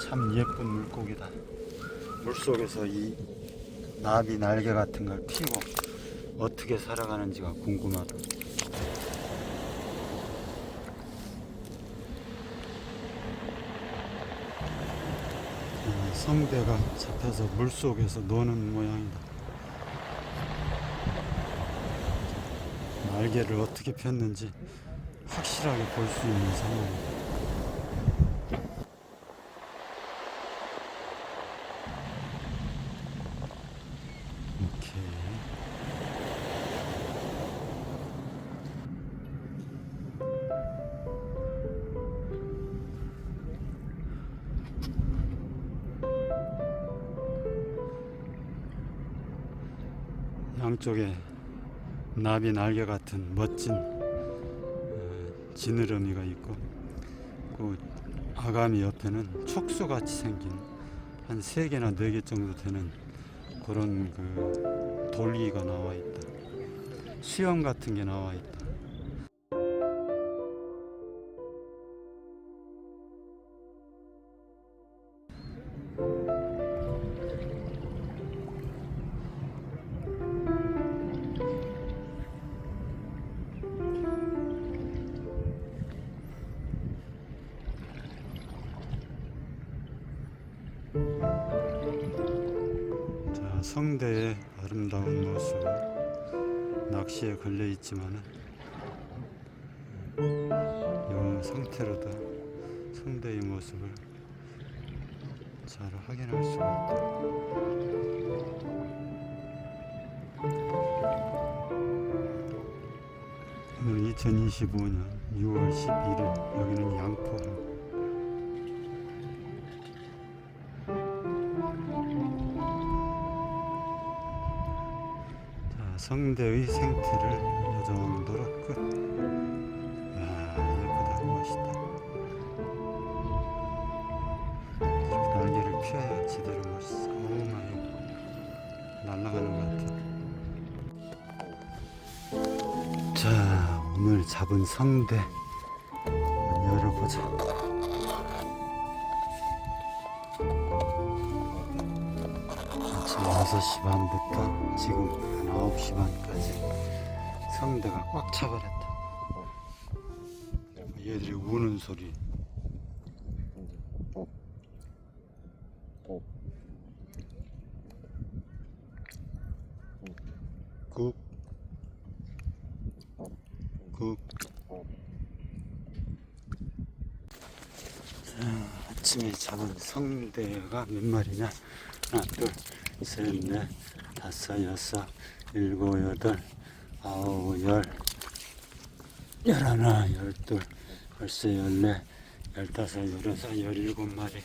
참 예쁜 물고기다. 물속에서 이 나비 날개 같은 걸 피고 어떻게 살아가는지가 궁금하다. 어, 성대가 잡혀서 물속에서 노는 모양이다. 날개를 어떻게 폈는지 확실하게 볼 수 있는 상황이다. 양쪽에 나비 날개 같은 멋진 어, 지느러미가 있고 그 아가미 옆에는 촉수같이 생긴 한 세 개나 네 개 정도 되는 그런 그 돌기가 나와 있다. 수염 같은 게 나와 있다. 성대의 아름다운 모습. 낚시에 걸려 있지만은 이 상태로도 성대의 모습을 잘 확인할 수가 있다. 오늘 2025년 6월 11일 여기는 양포항 성대의 생태를 이 정도로 끝. 야, 예쁘다, 멋있다. 이렇게 날개를 펴야 제대로 멋있어. 어우, 나 날아가는 것 같아. 자, 오늘 잡은 성대 열어보자. 아침 6시 반부터 지금 한 9시 반까지 성대가 꽉 차버렸다. 얘들이 우는 소리. 국. 국. 자, 아침에 잡은 성대가 몇 마리냐? 하나, 둘, 셋, 넷, 다섯, 여섯, 일곱, 여덟, 아홉, 열, 열하나, 열둘, 열세, 열네, 열다섯, 열여섯, 열일곱 마리.